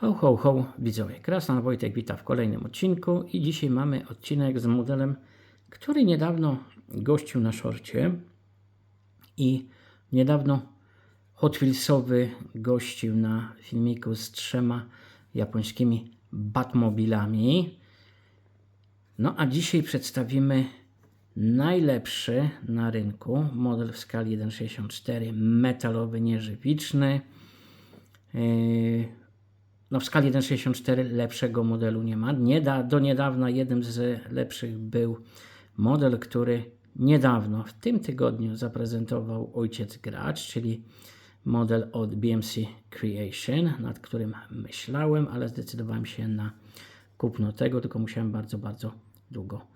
Ho, ho, ho, widzowie. Krasnan Wojtek wita w kolejnym odcinku i dzisiaj mamy odcinek z modelem, który niedawno gościł na szorcie i niedawno Hot Wheelsowy gościł na filmiku z trzema japońskimi Batmobilami. No a dzisiaj przedstawimy najlepszy na rynku model w skali 1.64 metalowy, nieżywiczny. Yy, no w skali 1.64 lepszego modelu nie ma. Nie da, do niedawna jednym z lepszych był model, który niedawno, w tym tygodniu zaprezentował ojciec gracz, czyli model od BMC Creation, nad którym myślałem, ale zdecydowałem się na kupno tego, tylko musiałem bardzo, bardzo długo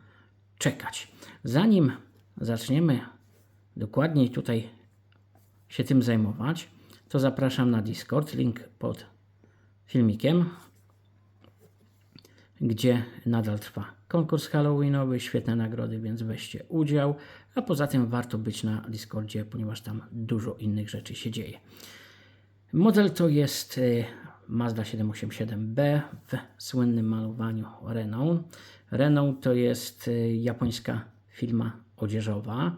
czekać. Zanim zaczniemy dokładniej tutaj się tym zajmować, to zapraszam na Discord, link pod filmikiem, gdzie nadal trwa konkurs Halloweenowy, świetne nagrody, więc weźcie udział, a poza tym warto być na Discordzie, ponieważ tam dużo innych rzeczy się dzieje. Model to jest y, Mazda 787B w słynnym malowaniu Renault. Renault to jest y, japońska firma odzieżowa,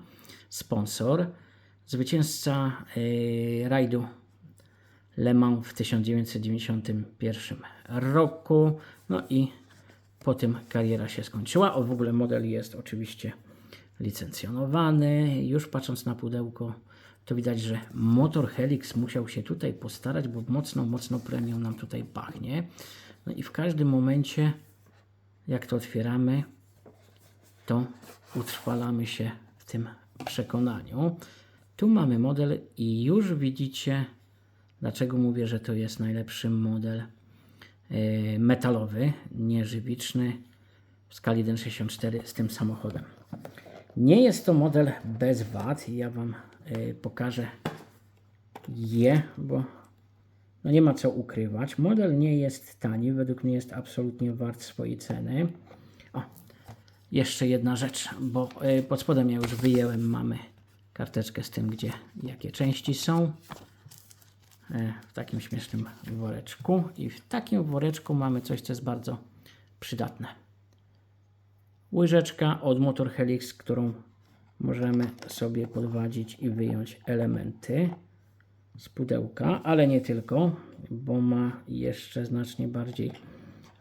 sponsor, zwycięzca y, rajdu Le Mans w 1991 roku. No i po tym kariera się skończyła. O, w ogóle model jest oczywiście licencjonowany. Już patrząc na pudełko, to widać, że motor Helix musiał się tutaj postarać, bo mocno, mocno premium nam tutaj pachnie. No i w każdym momencie, jak to otwieramy, to utrwalamy się w tym przekonaniu. Tu mamy model i już widzicie, dlaczego mówię, że to jest najlepszy model e, metalowy, nieżywiczny w skali 1.64 z tym samochodem. Nie jest to model bez wad. Ja Wam y, pokażę je, bo no nie ma co ukrywać. Model nie jest tani, według mnie jest absolutnie wart swojej ceny. O, jeszcze jedna rzecz, bo y, pod spodem ja już wyjęłem, mamy karteczkę z tym, gdzie jakie części są. Y, w takim śmiesznym woreczku. I w takim woreczku mamy coś, co jest bardzo przydatne łyżeczka od Motor Helix, którą możemy sobie podwadzić i wyjąć elementy z pudełka, ale nie tylko, bo ma jeszcze znacznie bardziej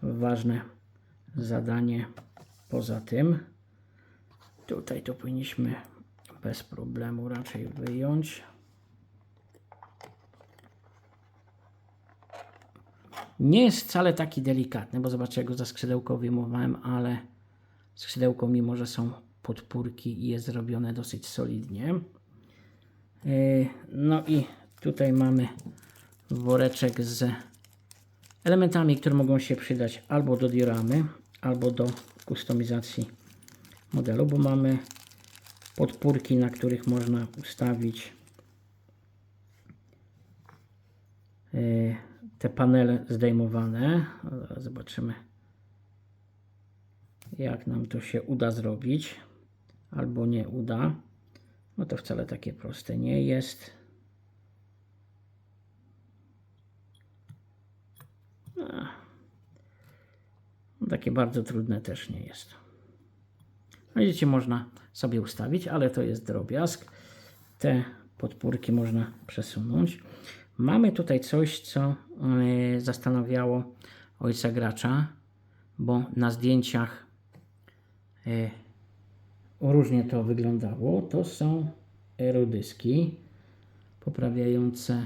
ważne zadanie poza tym. Tutaj to powinniśmy bez problemu raczej wyjąć. Nie jest wcale taki delikatny, bo zobaczcie, jak go za skrzydełko wyjmowałem, ale skrzydełko, mimo że są podpórki jest zrobione dosyć solidnie. E, no i tutaj mamy woreczek z elementami, które mogą się przydać albo do dioramy, albo do kustomizacji modelu, bo mamy podpórki, na których można ustawić e, te panele zdejmowane. Zobaczymy jak nam to się uda zrobić, albo nie uda. No to wcale takie proste nie jest. No, takie bardzo trudne też nie jest. No, widzicie, można sobie ustawić, ale to jest drobiazg. Te podpórki można przesunąć. Mamy tutaj coś, co yy, zastanawiało ojca gracza, bo na zdjęciach E, różnie to wyglądało. To są aerodyski poprawiające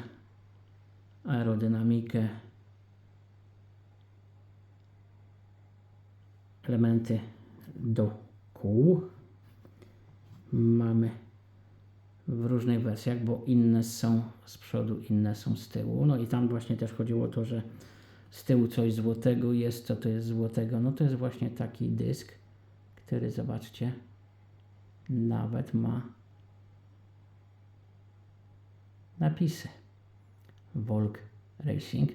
aerodynamikę elementy do kół. Mamy w różnych wersjach, bo inne są z przodu, inne są z tyłu. No i tam właśnie też chodziło o to, że z tyłu coś złotego jest, co to jest złotego. No to jest właśnie taki dysk który zobaczcie, nawet ma napisy Volk Racing.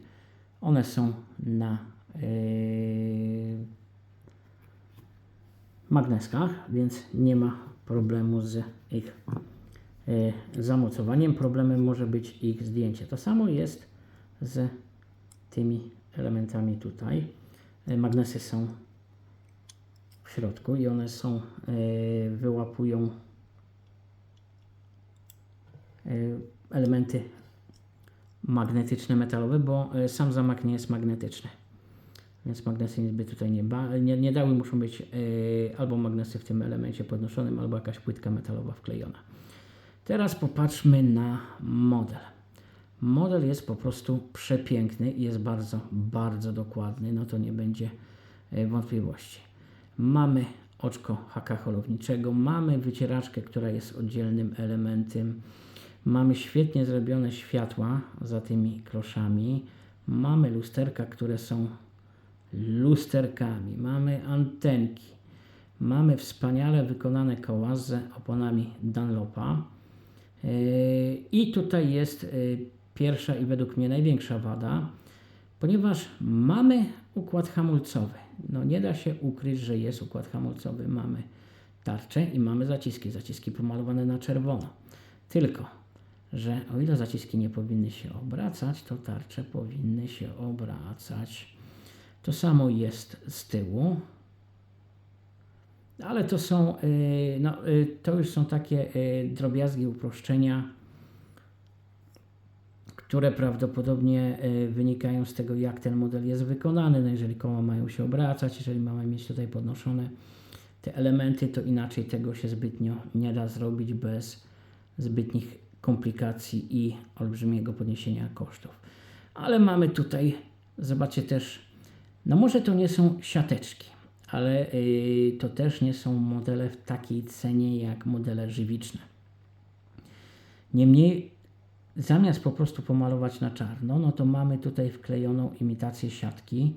One są na yy, magneskach, więc nie ma problemu z ich zamocowaniem. Problemem może być ich zdjęcie. To samo jest z tymi elementami tutaj. E, Magnesy są w środku i one są, e, wyłapują elementy magnetyczne, metalowe, bo sam zamak nie jest magnetyczny. Więc magnesy by tutaj nie, ba- nie, nie dały, muszą być albo magnesy w tym elemencie podnoszonym, albo jakaś płytka metalowa wklejona. Teraz popatrzmy na model. Model jest po prostu przepiękny i jest bardzo, bardzo dokładny, no to nie będzie e, wątpliwości. Mamy oczko haka holowniczego, mamy wycieraczkę, która jest oddzielnym elementem, mamy świetnie zrobione światła za tymi kloszami, mamy lusterka, które są lusterkami, mamy antenki, mamy wspaniale wykonane koła z oponami Dunlopa. I tutaj jest yy, pierwsza i według mnie największa wada, ponieważ mamy układ hamulcowy. No nie da się ukryć, że jest układ hamulcowy. Mamy tarczę i mamy zaciski. Zaciski pomalowane na czerwono. Tylko, że o ile zaciski nie powinny się obracać, to tarcze powinny się obracać. To samo jest z tyłu. Ale to są, y, no, y, to już są takie y, drobiazgi, uproszczenia, które prawdopodobnie wynikają z tego, jak ten model jest wykonany. No, jeżeli koła mają się obracać, jeżeli mamy mieć tutaj podnoszone te elementy, to inaczej tego się zbytnio nie da zrobić bez zbytnich komplikacji i olbrzymiego podniesienia kosztów. Ale mamy tutaj, zobaczcie też, no może to nie są siateczki, ale y, to też nie są modele w takiej cenie jak modele żywiczne. Niemniej, zamiast po prostu pomalować na czarno, no to mamy tutaj wklejoną imitację siatki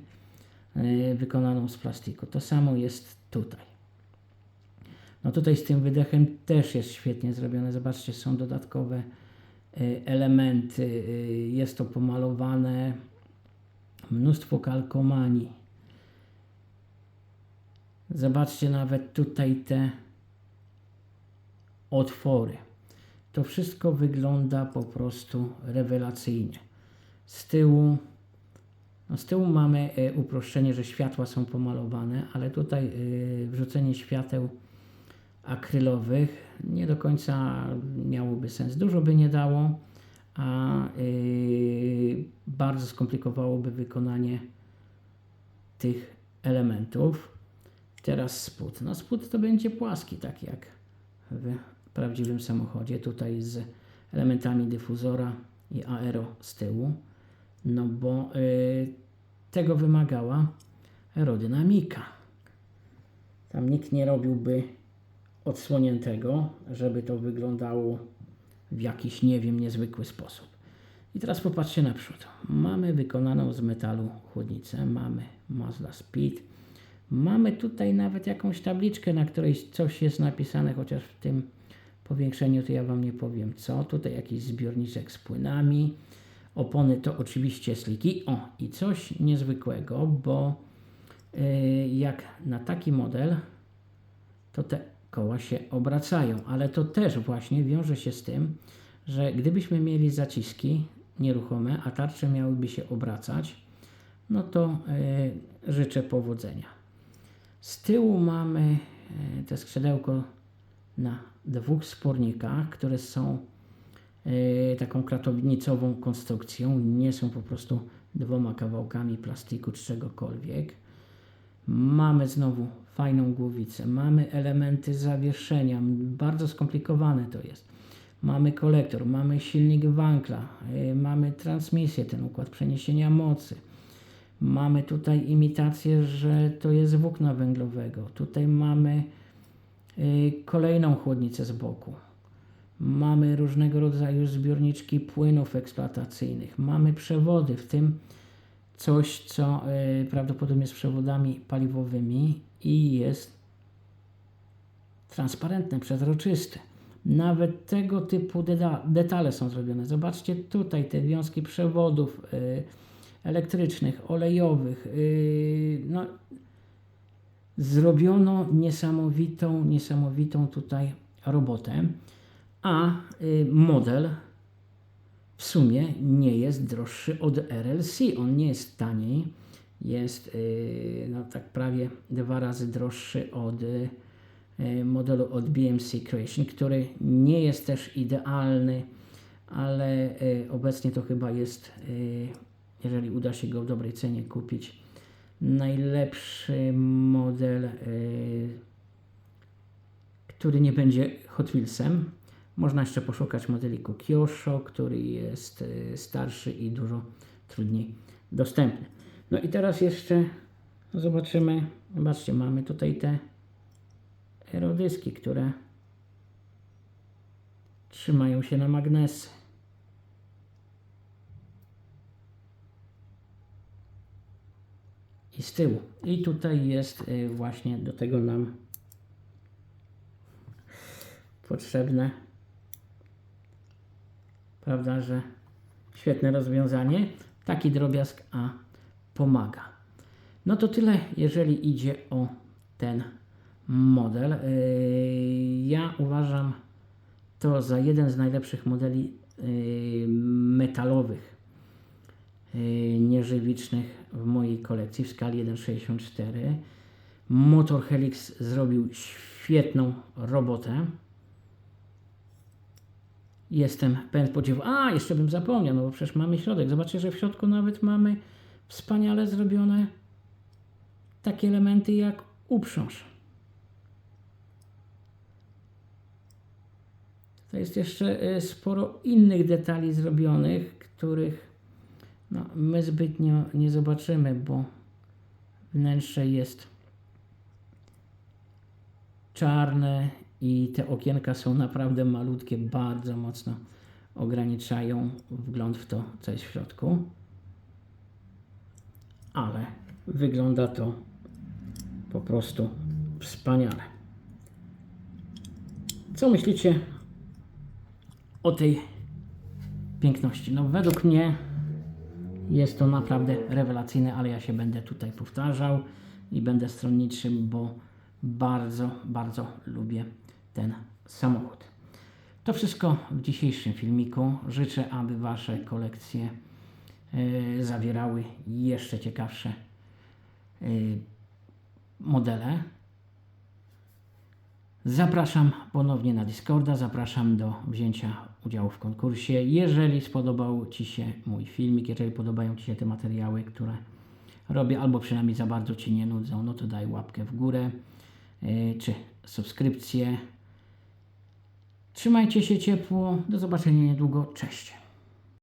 y, wykonaną z plastiku. To samo jest tutaj. No tutaj z tym wydechem też jest świetnie zrobione. Zobaczcie, są dodatkowe y, elementy. Jest to pomalowane mnóstwo kalkomanii. Zobaczcie nawet tutaj te otwory. To wszystko wygląda po prostu rewelacyjnie. Z tyłu, no z tyłu mamy e, uproszczenie, że światła są pomalowane, ale tutaj e, wrzucenie świateł akrylowych nie do końca miałoby sens. Dużo by nie dało, a e, bardzo skomplikowałoby wykonanie tych elementów. Teraz spód. No spód to będzie płaski, tak jak w prawdziwym samochodzie. Tutaj z elementami dyfuzora i aero z tyłu. No bo y, tego wymagała aerodynamika. Tam nikt nie robiłby odsłoniętego, żeby to wyglądało w jakiś, nie wiem, niezwykły sposób. I teraz popatrzcie naprzód. Mamy wykonaną z metalu chłodnicę, mamy Mazda Speed, Mamy tutaj nawet jakąś tabliczkę, na której coś jest napisane, chociaż w tym powiększeniu to ja Wam nie powiem co. Tutaj jakiś zbiorniczek z płynami. Opony to oczywiście sliki. O, i coś niezwykłego, bo yy, jak na taki model, to te koła się obracają, ale to też właśnie wiąże się z tym, że gdybyśmy mieli zaciski nieruchome, a tarcze miałyby się obracać, no to yy, życzę powodzenia. Z tyłu mamy te skrzydełko na dwóch spornikach, które są e, taką kratownicową konstrukcją, nie są po prostu dwoma kawałkami plastiku czy czegokolwiek. Mamy znowu fajną głowicę, mamy elementy zawieszenia, bardzo skomplikowane to jest. Mamy kolektor, mamy silnik Wankla, e, mamy transmisję, ten układ przeniesienia mocy. Mamy tutaj imitację, że to jest włókna węglowego. Tutaj mamy y, kolejną chłodnicę z boku. Mamy różnego rodzaju zbiorniczki płynów eksploatacyjnych. Mamy przewody, w tym coś, co y, prawdopodobnie jest przewodami paliwowymi i jest transparentne, przezroczyste. Nawet tego typu deta- detale są zrobione. Zobaczcie tutaj te wiązki przewodów. Y, elektrycznych, olejowych. Yy, no, zrobiono niesamowitą, niesamowitą tutaj robotę, a yy, model w sumie nie jest droższy od RLC. On nie jest taniej, jest yy, no, tak prawie dwa razy droższy od modelu od BMC Creation, który nie jest też idealny, ale obecnie to chyba jest, jeżeli uda się go w dobrej cenie kupić, najlepszy model, yy, który nie będzie Hot Wheelsem. Można jeszcze poszukać modeliku Kyosho, który jest y, starszy i dużo trudniej dostępny. No i teraz jeszcze zobaczymy. Zobaczcie, mamy tutaj te aerodyski, które trzymają się na magnesy. I z tyłu. I tutaj jest y, właśnie do tego nam potrzebne prawda, że świetne rozwiązanie. Taki drobiazg, a pomaga. No to tyle, jeżeli idzie o ten model. Yy, Ja uważam to za jeden z najlepszych modeli yy, metalowych, nieżywicznych w mojej kolekcji w skali 1.64. Motor Helix zrobił świetną robotę. Jestem pełen podziwu. A, jeszcze bym zapomniał, no bo przecież mamy środek. Zobaczcie, że w środku nawet mamy wspaniale zrobione takie elementy jak uprząż. To jest jeszcze y, sporo innych detali zrobionych, których no, my zbytnio nie zobaczymy, bo wnętrze jest czarne i te okienka są naprawdę malutkie, bardzo mocno ograniczają wgląd w to, co jest w środku. Ale wygląda to po prostu wspaniale. Co myślicie o tej piękności? No według mnie jest to naprawdę rewelacyjne, ale ja się będę tutaj powtarzał i będę stronniczym, bo bardzo, bardzo lubię ten samochód. To wszystko w dzisiejszym filmiku. Życzę, aby Wasze kolekcje y, zawierały jeszcze ciekawsze y, modele. Zapraszam ponownie na Discorda, zapraszam do wzięcia udziału w konkursie. Jeżeli spodobał Ci się mój filmik, jeżeli podobają Ci się te materiały, które robię, albo przynajmniej za bardzo Ci nie nudzą, no to daj łapkę w górę, yy, czy subskrypcję. Trzymajcie się ciepło, do zobaczenia niedługo, cześć.